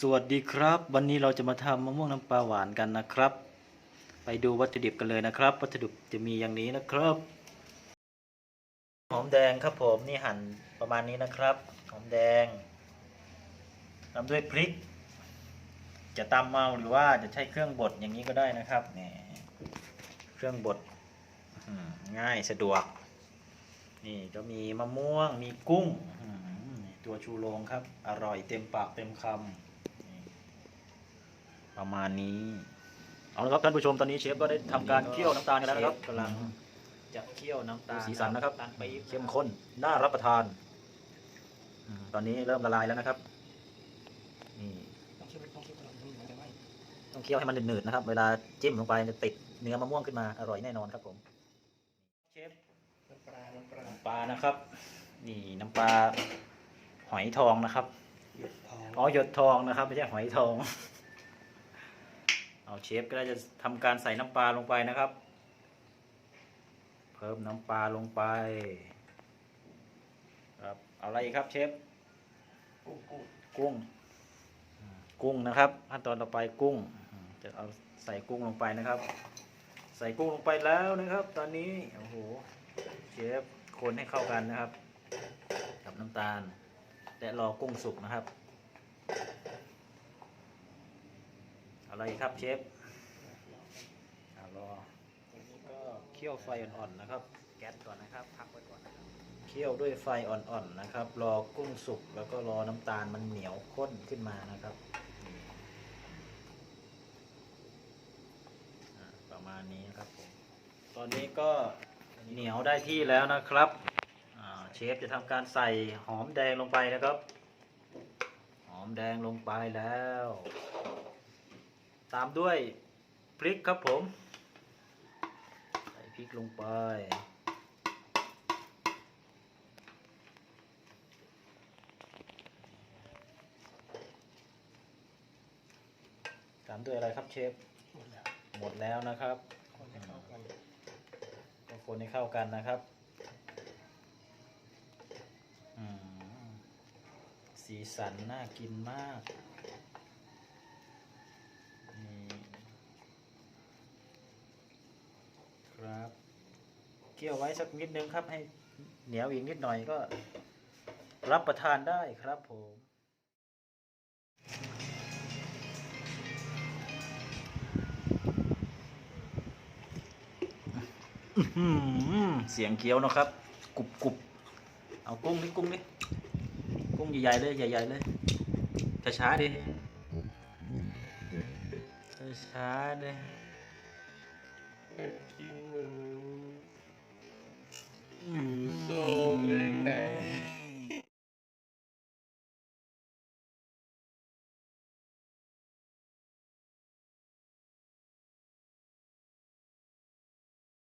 สวัสดีครับ วันนี้เราจะมาทำมะม่วงน้ำปลาหวานกันนะครับ ไปดูวัตถุดิบกันเลยนะครับ วัตถุดิบจะมีอย่างนี้นะครับ หอมแดงครับผมนี่หั่นประมาณนี้นะครับ หอมแดงตามด้วยพริก จะตำเมาหรือว่าจะใช้เครื่องบดอย่างนี้ก็ได้นะครับนี่เครื่องบดง่ายสะดวก นี่ก็มีมะม่วงมีกุ้งตัวชูโรงครับ อร่อยเต็มปากเต็มคำ ประมาณนี้เอาละครับท่านผู้ชมตอนนี้เชฟก็ได้ทำการเคี่ยวน้ำตาลกันแล้วนะครับเชฟกำลัง จะเคี่ยวน้ำตาลดูสีสันนะครับำตาลปี๊บเข้มข้นน่ารับประทานอืมตอนนี้เริ่มละลายแล้วนะครับนี่ต้องเคี่ยวต้องเคี่ยวต้องเคี่ยวมันจะไหม้ต้องเคี่ยวให้มันหนืดๆนะครับ เวลาจิ้มลงไปจะติดเนื้อมะม่วงขึ้นมาอร่อยแน่นอนครับผมเชฟ น้ำปลาน้ำปลาน้ำปลานะครับ นี่น้ำปลาหอยทองนะครับหยดทองอ๋อหยดทองนะครับ ไม่ใช่หอยทอง เอาเชฟก็ได้จะทำการใส่น้ำปลาลงไปนะครับ เพิ่มน้ำปลาลงไปครับเอาอะไรครับเชฟกุ้งกุ้งกุ้งนะครับขั้นตอนต่อไปกุ้ง จะเอาใส่กุ้งลงไปนะครับ ใส่กุ้งลงไปแล้วนะครับ ตอนนี้โอ้โหเชฟคนให้เข้ากันนะครับ กับน้ำตาล และรอกุ้งสุกนะครับ อะไรครับเชฟอ่ารออันนี้ก็เคี่ยวไฟอ่อนๆนะครับ แก๊สก่อนนะครับ พักไว้ก่อนนะครับเคี่ยวด้วยไฟอ่อนๆนะครับ รอกุ้งสุกแล้วก็รอน้ำตาลมันเหนียวข้นขึ้นมานะครับอ่าประมาณนี้ครับผม ตอนนี้ก็เหนียวได้ที่แล้วนะครับอ่าเชฟจะทำการใส่หอมแดงลงไปนะครับ หอมแดงลงไปแล้ว ตามด้วยพริกครับผม ใส่พริกลงไป ตามด้วยอะไรครับเชฟ หมดแล้วหมดแล้วนะครับคนให้เข้ากันก็คนให้เข้ากันนะครับอืมสีสันน่ากินมากนี่ครับ เคี่ยวไว้สักนิดนึงครับ ให้เหนียวอีกนิดหน่อยก็ รับประทานได้ครับผมเสียงเคี้ยวนะครับกรุบกรุบเอากุ้งนี่กุ้งนี่กุ้งใหญ่ๆเลยใหญ่ๆเลยช้าๆดิช้าๆดิ Mm.